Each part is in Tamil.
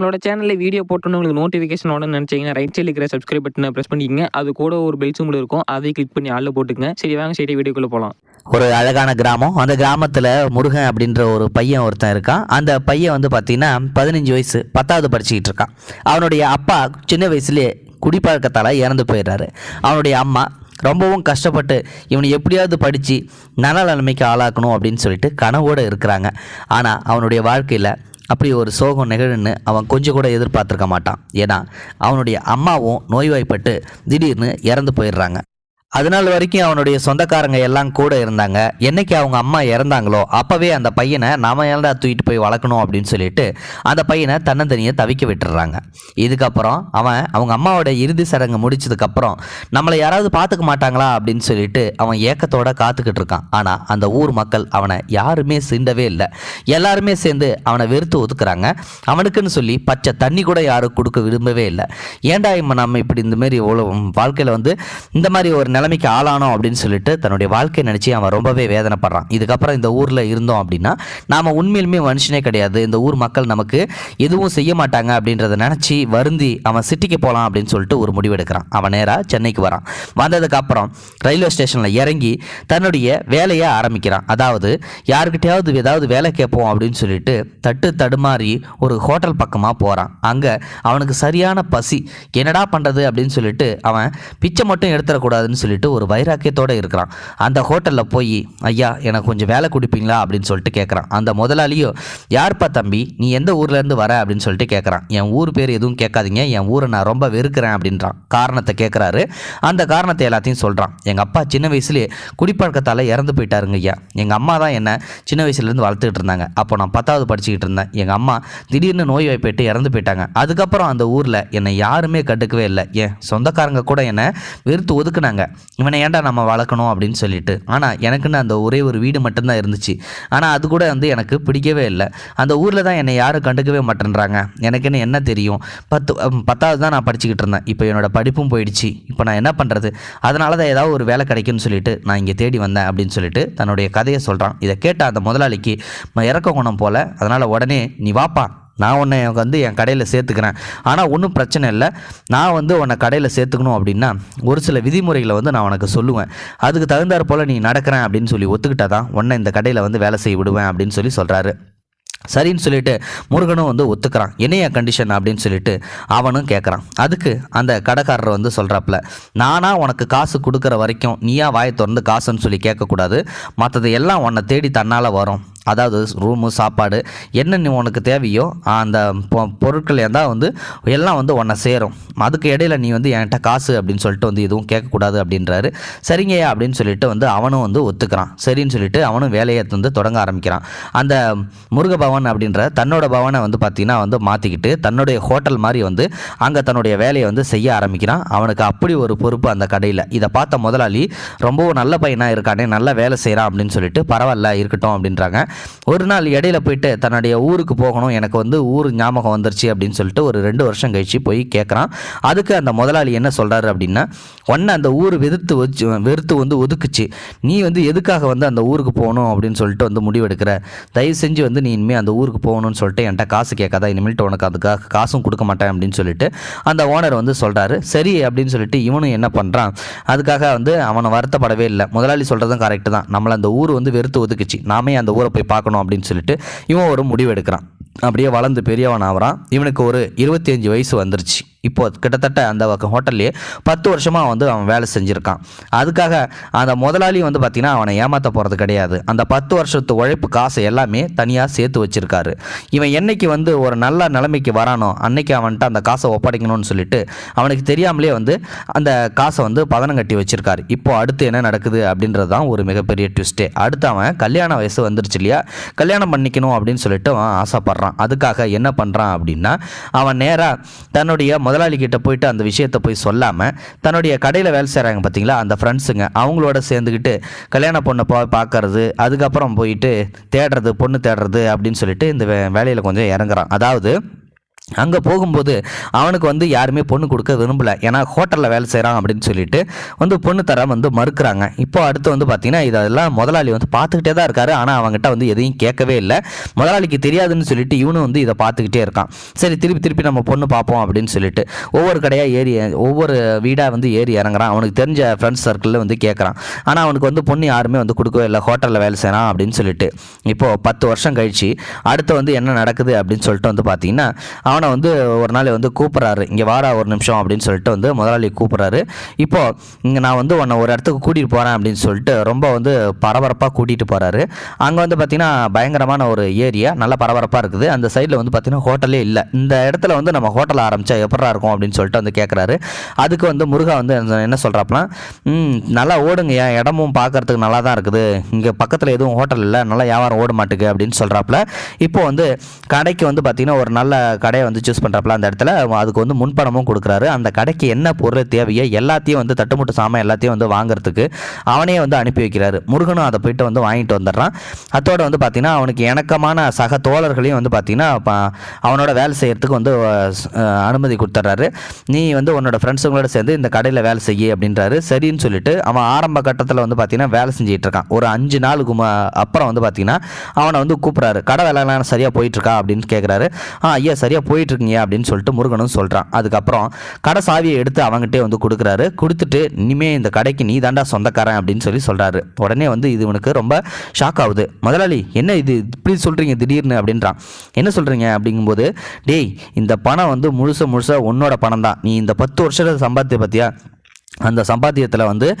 நம்மளோட சேனலில் வீடியோ போட்டோன்னு உங்களுக்கு நோட்டிஃபிகேஷன் உடனே நினச்சிங்கன்னா ரைட் சைடில் இருக்கிற சப்ஸ்கிரைப் பட்டனை ப்ரெஸ் பண்ணிக்கங்க. அது கூட ஒரு பெல் சிம்பிள் இருக்கும். அதை கிளிக் பண்ணி ஆளில் போட்டுக்கங்க. சரி வாங்க சரி வீடியோக்குள்ளே போகலாம் ஒரு அழகான கிராமம். அந்த கிராமத்தில் முருகன் அப்படின்ற ஒரு பையன் ஒருத்தன் இருக்கான். அந்த பையன் வந்து பார்த்தீங்கன்னா பதினஞ்சு வயசு பத்தாவது படிச்சுக்கிட்டு இருக்கான். அவனுடைய அப்பா சின்ன வயசுலேயே குடிப்பழக்கத்தால் இறந்து போயிடுறாரு. அவனுடைய அம்மா ரொம்பவும் கஷ்டப்பட்டு இவனை எப்படியாவது படித்து நல்ல நிலைமைக்கு ஆளாக்கணும் அப்படின்னு சொல்லிட்டு கனவோடு இருக்கிறாங்க. ஆனால் அவனுடைய வாழ்க்கையில் அப்படி ஒரு சோகம் நிகழுன்னு அவன் கொஞ்சம் கூட எதிர்பார்த்துருக்க மாட்டான். ஏன்னா அவனுடைய அம்மாவும் நோய்வாய்ப்பட்டு திடீர்னு இறந்து போயிடுறாங்க. அதனால் வரைக்கும் அவனுடைய சொந்தக்காரங்க எல்லாம் கூட இருந்தாங்க. என்னைக்கு அவங்க அம்மா இறந்தாங்களோ அப்போவே அந்த பையனை நாம ஏன்டா தூக்கிட்டு போய் வளர்க்கணும் அப்படின்னு சொல்லிட்டு அந்த பையனை தன்னந்தனியை தவிக்க விட்டுறாங்க. இதுக்கப்புறம் அவன் அவங்க அம்மாவோட இறுதி சடங்கு முடிச்சதுக்கப்புறம் நம்மளை யாராவது பார்த்துக்க மாட்டாங்களா அப்படின்னு சொல்லிட்டு அவன் ஏக்கத்தோட காத்துக்கிட்டு இருக்கான். ஆனால் அந்த ஊர் மக்கள் அவனை யாருமே சிண்டவே இல்லை. எல்லாருமே சேர்ந்து அவனை வெறுத்து ஒதுக்குறாங்க. அவனுக்குன்னு சொல்லி பச்சை தண்ணி கூட யாரும் கொடுக்க விரும்பவே இல்லை. ஏன்டா இம்ம நம்ம இப்படி இந்த மாதிரி இவ்வளோ வாழ்க்கையில் வந்து இந்த மாதிரி ஒரு நிலைமைக்கு ஆளானோம் அப்படின்னு சொல்லிட்டு தன்னுடைய வாழ்க்கையை நினச்சி அவன் ரொம்பவே வேதனைப்படுறான். இதுக்கப்புறம் இந்த ஊரில் இருந்தோம் அப்படின்னா நாம் உண்மையிலுமே மனுஷனே கிடையாது. இந்த ஊர் மக்கள் நமக்கு எதுவும் செய்ய மாட்டாங்க அப்படின்றத நினச்சி வருந்தி அவன் சிட்டிக்கு போகலாம் அப்படின்னு சொல்லிட்டு ஒரு முடிவெடுக்கிறான் அவன் நேராக சென்னைக்கு வரான். வந்ததுக்கப்புறம் ரயில்வே ஸ்டேஷனில் இறங்கி தன்னுடைய வேலையை ஆரம்பிக்கிறான். அதாவது யாருக்கிட்டையாவது ஏதாவது வேலை கேட்போம் அப்படின்னு சொல்லிட்டு தட்டு தடுமாறி ஒரு ஹோட்டல் பக்கமாக போகிறான் அங்கே அவனுக்கு சரியான பசி என்னடா பண்ணுறது அப்படின்னு சொல்லிட்டு அவன் பிச்சை மட்டும் எடுத்துடக்கூடாதுன்னு சொல்லிட்டு ஒரு வைராக்கியத்தோடு இருக்கிறான். அந்த ஹோட்டலில் போய் ஐயா எனக்கு கொஞ்சம் வேலை கொடுப்பீங்களா? அப்படின்னு சொல்லிட்டு கேட்குறான் அந்த முதலாளியோ யார்ப்பா தம்பி? நீ எந்த ஊர்லேருந்து வர? அப்படின்னு சொல்லிட்டு கேட்குறான் என் ஊர் பேர் எதுவும் கேட்காதீங்க. என் ஊரை நான் ரொம்ப வெறுக்கிறேன் அப்படின்றான். காரணத்தை கேட்குறாரு அந்த காரணத்தை எல்லாத்தையும் சொல்கிறான் எங்கள் அப்பா சின்ன வயசுலேயே குடிப்பழக்கத்தால் இறந்து போயிட்டாருங்க ஐயா. எங்கள் அம்மா தான் என்ன சின்ன வயசுலேருந்து வளர்த்துக்கிட்டு இருந்தாங்க. அப்போ நான் பத்தாவது படிச்சுக்கிட்டு இருந்தேன். எங்கள் அம்மா திடீர்னு நோய் வாய்ப்பிட்டு இறந்து போயிட்டாங்க. அதுக்கப்புறம் அந்த ஊரில் என்னை யாருமே கண்டுக்கவே இல்லை. ஏன் சொந்தக்காரங்க கூட என்னை வெறுத்து ஒதுக்குனாங்க. இவனை ஏன்டா நம்ம வளர்க்கணும் அப்படின்னு சொல்லிட்டு. ஆனால் எனக்குன்னு அந்த ஒரே ஒரு வீடு மட்டும்தான் இருந்துச்சு. ஆனால் அது கூட வந்து எனக்கு பிடிக்கவே இல்லை. அந்த ஊரில் தான் என்னை யாரும் கண்டுக்கவே மாட்டேன்றாங்க. எனக்குன்னு என்ன தெரியும்? பத்து பத்தாவது தான் நான் படிச்சுக்கிட்டு இருந்தேன். இப்போ என்னோட படிப்பும் போயிடுச்சு. இப்போ நான் என்ன பண்ணுறது அதனால தான் ஏதாவது ஒரு வேலை கிடைக்கும்னு சொல்லிட்டு நான் இங்கே தேடி வந்தேன் அப்படின்னு சொல்லிட்டு தன்னுடைய கதையை சொல்கிறான் இதை கேட்ட அந்த முதலாளிக்கு இறக்க குணம் போல. அதனால் உடனே நீ வாப்பா. நான் உன்னை வந்து என் கடையில் சேர்த்துக்கிறேன். ஆனால் ஒன்றும் பிரச்சனை இல்லை. நான் வந்து உன்னை கடையில் சேர்த்துக்கணும் அப்படின்னா ஒரு சில விதிமுறைகளை வந்து நான் உனக்கு சொல்லுவேன். அதுக்கு தகுந்தாற் போல் நீ நடக்கிறேன் அப்படின்னு சொல்லி ஒத்துக்கிட்டா தான் உன்னை இந்த கடையில் வந்து வேலை செய்ய விடுவேன் அப்படின்னு சொல்லி சொல்கிறாரு சரின்னு சொல்லிட்டு முருகனும் வந்து ஒத்துக்கிறான். என்னைய கண்டிஷன் அப்படின்னு சொல்லிட்டு அவனும் கேட்குறான் அதுக்கு அந்த கடைக்காரர் வந்து சொல்கிறாப்புல நானா உனக்கு காசு கொடுக்குற வரைக்கும் நீயா வாயை திறந்து காசுன்னு சொல்லி கேட்கக்கூடாது மற்றது எல்லாம் உன்னை தேடி தன்னால் வரும். அதாவது ரூமு சாப்பாடு என்ன நீ உனக்கு தேவையோ அந்த பொ- பொருட்கள் இருந்தால் வந்து எல்லாம் வந்து உன்னை சேரும். அதுக்கு இடையில நீ வந்து என்கிட்ட காசு அப்படின்னு சொல்லிட்டு வந்து எதுவும் கேட்கக்கூடாது அப்படின்றாரு. சரிங்கய்யா அப்படின்னு சொல்லிட்டு வந்து அவனும் வந்து ஒத்துக்கிறான். சரின்னு சொல்லிட்டு அவனும் வேலையை வந்து தொடங்க ஆரம்பிக்கிறான். அந்த முருகபவன் அப்படின்ற தன்னோட பவனை வந்து பார்த்தீங்கன்னா வந்து மாற்றிக்கிட்டு தன்னுடைய ஹோட்டல் மாதிரி வந்து அங்கே தன்னுடைய வேலையை வந்து செய்ய ஆரம்பிக்கிறான். அவனுக்கு அப்படி ஒரு பொறுப்பு அந்த கடையில். இதை பார்த்த முதலாளி ரொம்பவும் நல்ல பையனாக இருக்கானே நல்ல வேலை செய்கிறான் அப்படின்னு சொல்லிட்டு பரவாயில்ல இருக்கட்டும் அப்படின்றாங்க. ஒரு நாள் இடையில போயிட்டு தன்னுடைய ஊருக்கு போகணும் எனக்கு வந்து ஊர் ஞாபகம் வந்துருச்சு அப்படின்னு சொல்லிட்டு ஒரு ரெண்டு வருஷம் கழிச்சு போய் கேட்குறான் அதுக்கு அந்த முதலாளி என்ன சொல்கிறாரு அப்படின்னா ஒன்று அந்த ஊர் வெறுத்து வச்சு வெறுத்து வந்து ஒதுக்குச்சு. நீ வந்து எதுக்காக வந்து அந்த ஊருக்கு போகணும்? அப்படின்னு சொல்லிட்டு வந்து முடிவெடுக்கிற. தயவு செஞ்சு வந்து நீ இனிமேல் அந்த ஊருக்கு போகணும்னு சொல்லிட்டு என்கிட்ட காசு கேட்காத. இனிமேல்ட்டு உனக்கு அதுக்காக காசும் கொடுக்க மாட்டேன் அப்படின்னு சொல்லிட்டு அந்த ஓனர் வந்து சொல்கிறாரு சரி அப்படின்னு சொல்லிட்டு இவனும் என்ன பண்ணுறான் அதுக்காக வந்து அவனை வருத்தப்படவே இல்லை. முதலாளி சொல்கிறதும் கரெக்டு தான். நம்மளை அந்த ஊர் வந்து வெறுத்து ஒதுக்குச்சு. நாமே அந்த ஊரை போய் பார்க்கணும் அப்படின்னு சொல்லிட்டு இவன் ஒரு முடிவு எடுக்கிறான் அப்படியே வளர்ந்து பெரியவன் ஆகிறான் இவனுக்கு ஒரு இருபத்தி அஞ்சு வயசு வந்துருச்சு. இப்போ கிட்டத்தட்ட அந்த ஹோட்டல்லையே பத்து வருஷமாக வந்து அவன் வேலை செஞ்சுருக்கான். அதுக்காக அந்த முதலாளி வந்து பார்த்திங்கன்னா அவனை ஏமாற்ற போகிறது கிடையாது. அந்த பத்து வருஷத்து உழைப்பு காசை எல்லாமே தனியாக சேர்த்து வச்சுருக்காரு. இவன் என்னைக்கு வந்து ஒரு நல்ல நிலைமைக்கு வரானோ அன்னைக்கு அவன்கிட்ட அந்த காசை ஒப்படைக்கணும்னு சொல்லிட்டு அவனுக்கு தெரியாமலே வந்து அந்த காசை வந்து பதனம் கட்டி வச்சுருக்காரு. இப்போ அடுத்து என்ன நடக்குது அப்படின்றது தான் ஒரு மிகப்பெரிய ட்விஸ்ட்டே. அடுத்து அவன் கல்யாண வயசு வந்துருச்சு இல்லையா? கல்யாணம் பண்ணிக்கணும் அப்படின்னு சொல்லிட்டு அவன் ஆசைப்படுறான். அதுக்காக என்ன பண்ணுறான் அப்படின்னா அவன் நேராக தன்னுடைய முதலாளி கிட்ட போயிட்டு அந்த விஷயத்தை போய் சொல்லாமல் தன்னுடைய கடையில் வேலை செய்கிறாங்க பார்த்தீங்களா அந்த ஃப்ரெண்ட்ஸுங்க அவங்களோட சேர்ந்துக்கிட்டு கல்யாண பொண்ணை போய் பார்க்கறது அதுக்கப்புறம் போயிட்டு தேடுறது பொண்ணு தேடுறது அப்படின்னு சொல்லிட்டு இந்த வே வேலையில் கொஞ்சம் இறங்குறான். அதாவது அங்கே போகும்போது அவனுக்கு வந்து யாருமே பொண்ணு கொடுக்க விரும்பலை. ஏன்னா ஹோட்டலில் வேலை செய்கிறான் அப்படின்னு சொல்லிட்டு வந்து பொண்ணு தர வந்து மறுக்கிறாங்க. இப்போ அடுத்து வந்து பார்த்தீங்கன்னா இதெல்லாம் முதலாளி வந்து பார்த்துக்கிட்டே தான் இருக்காரு. ஆனால் அவங்ககிட்ட வந்து எதையும் கேட்கவே இல்லை. முதலாளிக்கு தெரியாதுன்னு சொல்லிட்டு இவனும் வந்து இதை பார்த்துக்கிட்டே இருக்கான். சரி திருப்பி திருப்பி நம்ம பொண்ணு பார்ப்போம் அப்படின்னு சொல்லிட்டு ஒவ்வொரு கடையாக ஏறி ஒவ்வொரு வீடாக வந்து ஏறி இறங்குறான். அவனுக்கு தெரிஞ்ச ஃப்ரெண்ட்ஸ் சர்க்கிளில் வந்து கேட்குறான் ஆனால் அவனுக்கு வந்து பொண்ணு யாருமே வந்து கொடுக்கவே இல்லை. ஹோட்டலில் வேலை செய்கிறான் அப்படின்னு சொல்லிட்டு. இப்போது பத்து வருஷம் கழிச்சு அடுத்து வந்து என்ன நடக்குது அப்படின்னு சொல்லிட்டு வந்து பார்த்தீங்கன்னா அவன் வந்து ஒரு நாள் வந்து கூப்பிட்றாரு. இங்கே வாரா ஒரு நிமிஷம் அப்படின்னு சொல்லிட்டு வந்து முதலாளி கூப்பிட்றாரு. இப்போ இங்கே நான் வந்து உன்னை ஒரு இடத்துக்கு கூட்டிகிட்டு போகிறேன் அப்படின்னு சொல்லிட்டு ரொம்ப வந்து பரபரப்பாக கூட்டிகிட்டு போகிறாரு அங்கே வந்து பார்த்திங்கன்னா பயங்கரமான ஒரு ஏரியா நல்லா பரபரப்பாக இருக்குது. அந்த சைடில் வந்து பார்த்திங்கன்னா ஹோட்டலே இல்லை. இந்த இடத்துல வந்து நம்ம ஹோட்டல் ஆரம்பித்தா எப்படா இருக்கும் அப்படின்னு சொல்லிட்டு வந்து கேட்குறாரு அதுக்கு வந்து முருகா வந்து என்ன சொல்கிறாப்புனா நல்லா ஓடுங்க. ஏன் இடமும் பார்க்கறதுக்கு நல்லா தான் இருக்குது. இங்கே பக்கத்தில் எதுவும் ஹோட்டல் இல்லை. நல்லா வியாபாரம் ஓட மாட்டுக்கு அப்படின்னு சொல்கிறாப்புல இப்போ வந்து கடைக்கு வந்து பார்த்திங்கன்னா ஒரு நல்ல கடையை வந்து சூஸ் பண்ணுறாப்புல அந்த இடத்துல. அதுக்கு வந்து முன்பணமும் கொடுக்குறாரு. அந்த கடைக்கு என்ன பொருள் தேவையோ எல்லாத்தையும் வந்து தட்டுமுட்டு சாமான் எல்லாத்தையும் வந்து வாங்குறதுக்கு அவனே வந்து அனுப்பி வைக்கிறாரு. முருகனும் அதை போயிட்டு வந்து வாங்கிட்டு வந்துடுறான். அத்தோடு வந்து பார்த்திங்கன்னா அவனுக்கு இணக்கமான சக தோழர்களையும் வந்து பார்த்திங்கன்னா அவனோட வேலை செய்கிறதுக்கு வந்து அனுமதி கொடுத்துட்றாரு. நீ வந்து உன்னோட ஃப்ரெண்ட்ஸுங்களோட சேர்ந்து இந்த கடையில் வேலை செய்ய அப்படின்றாரு. சரின்னு சொல்லிட்டு அவன் ஆரம்ப கட்டத்தில் வந்து பார்த்திங்கன்னா வேலை செஞ்சுட்டு இருக்கான். ஒரு அஞ்சு நாளுக்கு ம- அப்புறம் வந்து பார்த்திங்கன்னா அவனை வந்து கூப்பிட்றாரு. கடை வேலைலாம் சரியாக போயிட்டுருக்கா அப்படின்னு கேட்குறாரு ஆ ஐயா சரியாக போயிட்டுருக்கீங்க அப்படின்னு சொல்லிட்டு முருகனும் சொல்கிறான் அதுக்கப்புறம் கடை சாவியை எடுத்து அவங்ககிட்டே வந்து கொடுக்குறாரு. கொடுத்துட்டு இனிமே இந்த கடைக்கு நீ தாண்டா சொந்தக்காரன் அப்படின்னு சொல்லி சொல்கிறாரு உடனே வந்து இது இவனுக்கு ரொம்ப ஷாக் ஆகுது. முதலாளி என்ன இது? இப்படி சொல்கிறீங்க திடீர்னு அப்படின்றான். என்ன சொல்கிறீங்க அப்படிங்கும்போது டேய் இந்த பணம் வந்து முழுச முழுச உன்னோட பணம் தான் நீ இந்த பத்து வருஷத்தை சம்பாதித்த பார்த்தியா அந்த சம்பாத்தியத்தில் வந்து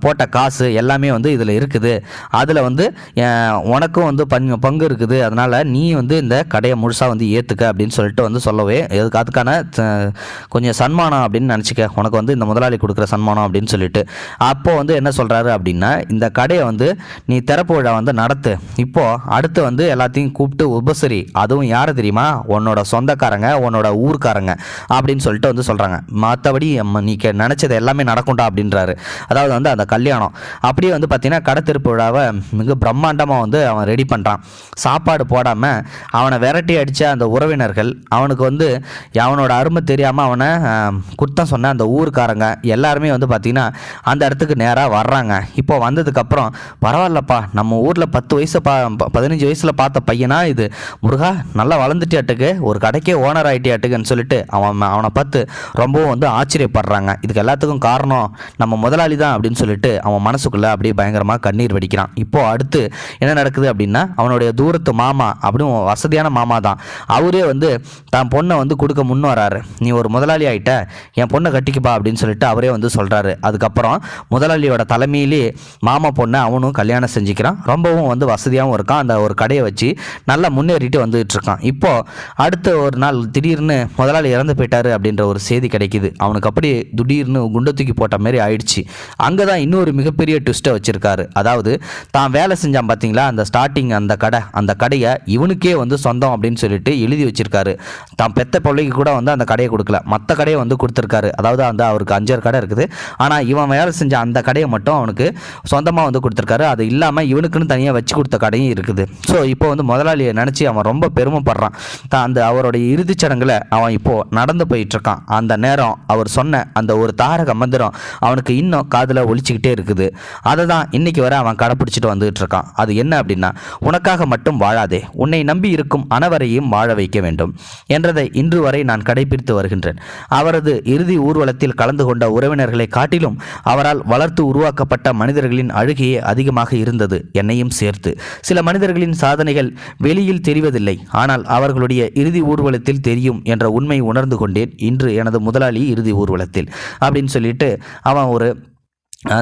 போட்ட காசு எல்லாமே வந்து இதில் இருக்குது. அதில் வந்து உனக்கும் வந்து பங்கு பங்கு இருக்குது. அதனால் நீ வந்து இந்த கடையை முழுசாக வந்து ஏற்றுக்க அப்படின்னு சொல்லிட்டு வந்து சொல்லவே அதுக்கு அதுக்கான கொஞ்சம் சன்மானம் அப்படின்னு நினச்சிக்க. உனக்கு வந்து இந்த முதலாளி கொடுக்குற சன்மானம் அப்படின்னு சொல்லிட்டு. அப்போது வந்து என்ன சொல்கிறாரு அப்படின்னா இந்த கடையை வந்து நீ திறப்பு விழா வந்து நடத்து. இப்போது அடுத்து வந்து எல்லாத்தையும் கூப்பிட்டு உபசரி. அதுவும் யார் தெரியுமா? உன்னோட சொந்தக்காரங்க உன்னோட ஊர்க்காரங்க அப்படின்னு சொல்லிட்டு வந்து சொல்கிறாங்க மற்றபடி நீ கே- நினச்சது எல்லாம் எல்லாமே நடக்கும்டா அப்படின்றாரு. அதாவது வந்து அந்த கல்யாணம். அப்படியே வந்து பார்த்தீங்கன்னா கடை திருப்பு விழாவை மிக பிரம்மாண்டமாக வந்து அவன் ரெடி பண்ணுறான் சாப்பாடு போடாமல் அவனை விரட்டி அடித்த அந்த உறவினர்கள் அவனுக்கு வந்து அவனோட அருமை தெரியாமல் அவனை குத்தம் சொன்ன அந்த ஊருக்காரங்க எல்லாருமே வந்து பார்த்திங்கன்னா அந்த இடத்துக்கு நேராக வர்றாங்க. இப்போ வந்ததுக்கப்புறம் பரவாயில்லப்பா நம்ம ஊரில் பத்து வயசு பா ப- பதினஞ்சு வயசில் பார்த்த பையனா இது? முருகா நல்லா வளர்ந்துட்டியாட்டுக்கு ஒரு கடைக்கே ஓனர் ஆகிட்டியாட்டுக்குன்னு சொல்லிட்டு அவன் அவனை பார்த்து ரொம்பவும் வந்து ஆச்சரியப்படுறாங்க. இதுக்கு எல்லாத்துக்கும் காரணம் நம்ம முதலாளி தான் அப்படின்னு சொல்லிட்டு அவன் மனசுக்குள்ளே அப்படியே பயங்கரமாக கண்ணீர் வடிக்கிறான். இப்போது அடுத்து என்ன நடக்குது அப்படின்னா அவனுடைய தூரத்து மாமா அப்படின்னு வசதியான மாமா தான். அவரே வந்து தான் பொண்ணை வந்து கொடுக்க முன் வராரு. நீ ஒரு முதலாளி ஆகிட்ட என் பொண்ணை கட்டிக்குப்பா அப்படின்னு சொல்லிட்டு அவரே வந்து சொல்கிறாரு அதுக்கப்புறம் முதலாளியோட தலைமையிலே மாமா பொண்ணை அவனும் கல்யாணம் செஞ்சுக்கிறான். ரொம்பவும் வந்து வசதியாகவும் இருக்கான். அந்த ஒரு கடையை வச்சு நல்லா முன்னேறிட்டு வந்துகிட்டு இருக்கான். இப்போது அடுத்த ஒரு நாள் திடீர்னு முதலாளி இறந்து போயிட்டாரு அப்படின்ற ஒரு செய்தி கிடைக்குது. அவனுக்கு அப்படியே திடீர்னு குண்டு தூக்கி போட்ட மாதிரி ஆயிடுச்சு. அங்கே தான் இன்னொரு மிகப்பெரிய ட்விஸ்ட்டை வச்சுருக்காரு. அதாவது தான் வேலை செஞ்சான் பார்த்தீங்களா அந்த ஸ்டார்டிங் அந்த கடை அந்த கடையை இவனுக்கே வந்து சொந்தம் அப்படின்னு சொல்லிட்டு எழுதி வச்சுருக்காரு. தான் பெத்த பிள்ளைக்கு கூட வந்து அந்த கடையை கொடுக்கல. மற்ற கடையை வந்து கொடுத்துருக்காரு. அதாவது அந்த அவருக்கு அஞ்சாறு கடை இருக்குது. ஆனால் இவன் வேலை செஞ்ச அந்த கடையை மட்டும் அவனுக்கு சொந்தமாக வந்து கொடுத்துருக்காரு. அது இல்லாமல் இவனுக்குன்னு தனியாக வச்சு கொடுத்த கடையும் இருக்குது. ஸோ இப்போ வந்து முதலாளியை நினச்சி அவன் ரொம்ப பெருமைப்படுறான். தான் அந்த அவருடைய இறுதிச்சடங்குல அவன் இப்போ நடந்து போயிட்டுருக்கான் அந்த நேரம் அவர் சொன்ன அந்த ஒரு தாரக மந்திரம் அவனுக்கு இன்னும் காதில் ஒழிச்சிக்கிட்டே இருக்குது. அதை தான் இன்னைக்கு வர அவன் கடைப்பிடிச்சிட்டு வந்துகிட்டு இருக்கான். அது என்ன அப்படின்னா உனக்காக மட்டும் வாழாதே. உன்னை நம்பி இருக்கும் அனைவரையும் வாழ வைக்க வேண்டும். என்றதை இன்று வரை நான் கடைபிடித்து வருகின்றேன். அவரது இறுதி ஊர்வலத்தில் கலந்து கொண்ட உறவினர்களை காட்டிலும் அவரால் வளர்த்து உருவாக்கப்பட்ட மனிதர்களின் அழுகையே அதிகமாக இருந்தது என்னையும் சேர்த்து. சில மனிதர்களின் சாதனைகள் வெளியில் தெரிவதில்லை. ஆனால் அவர்களுடைய இறுதி ஊர்வலத்தில் தெரியும் என்ற உண்மை உணர்ந்து கொண்டேன். இன்று எனது முதலாளி இறுதி ஊர்வலத்தில். அப்படின்னு சொல்லிட்டு அவன் ஒரு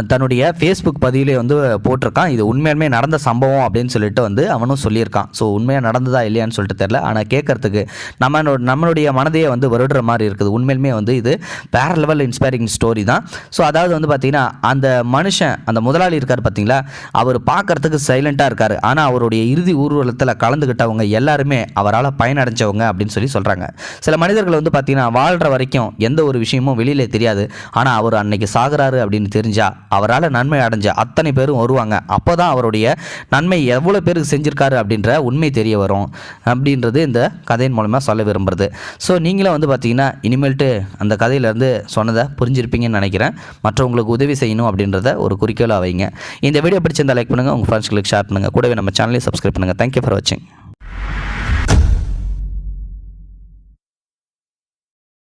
தன்னுடைய ஃபேஸ்புக் பதிவிலே வந்து போட்டிருக்கான். இது உண்மையாலுமே நடந்த சம்பவம் அப்படின்னு சொல்லிட்டு வந்து அவனும் சொல்லியிருக்கான். ஸோ உண்மையாக நடந்ததா இல்லையான்னு சொல்லிட்டு தெரில ஆனால் கேட்கறதுக்கு நம்ம நம்மளுடைய மனதையே வந்து வருடுற மாதிரி இருக்குது. உண்மையிலுமே வந்து இது வேற லெவல் இன்ஸ்பைரிங் ஸ்டோரி தான். ஸோ அதாவது வந்து பார்த்தீங்கன்னா அந்த மனுஷன் அந்த முதலாளி இருக்கார் பார்த்தீங்களா அவர் பார்க்கறதுக்கு சைலண்ட்டாக இருக்கார். ஆனால் அவருடைய இறுதி ஊர்வலத்தில் கலந்துக்கிட்டவங்க எல்லாருமே அவரால் பயனடைஞ்சவங்க அப்படின்னு சொல்லி சொல்கிறாங்க சில மனிதர்கள் வந்து பார்த்தீங்கன்னா வாழ்கிற வரைக்கும் எந்த ஒரு விஷயமும் வெளியிலே தெரியாது. ஆனால் அவர் அன்னைக்கு சாகுறாரு அப்படின்னு தெரிஞ்சால் அவரால் நன்மை அடைஞ்ச அத்தனை பேரும் வருவாங்க. அப்போ தான் அவருடைய நன்மை எவ்வளோ பேருக்கு செஞ்சுருக்காரு அப்படின்ற உண்மை தெரிய வரும். அப்படின்றது இந்த கதையின் மூலமாக சொல்ல விரும்புகிறது ஸோ நீங்களும் வந்து பார்த்தீங்கன்னா இனிமேல்ட்டு அந்த கதையிலேருந்து சொன்னதை புரிஞ்சிருப்பீங்கன்னு நினைக்கிறேன். மற்றவங்களுக்கு உதவி செய்யணும் அப்படின்றத ஒரு குறிக்கோளாக வைங்க. இந்த வீடியோ பிடிச்சிருந்தால் லைக் பண்ணுங்கள் உங்கள் ஃப்ரெண்ட்ஸ்களுக்கு ஷேர் பண்ணுங்கள் கூடவே நம்ம சேனலையும் சப்ஸ்கிரைப் பண்ணுங்கள் தேங்க்யூ ஃபார் வாட்சிங்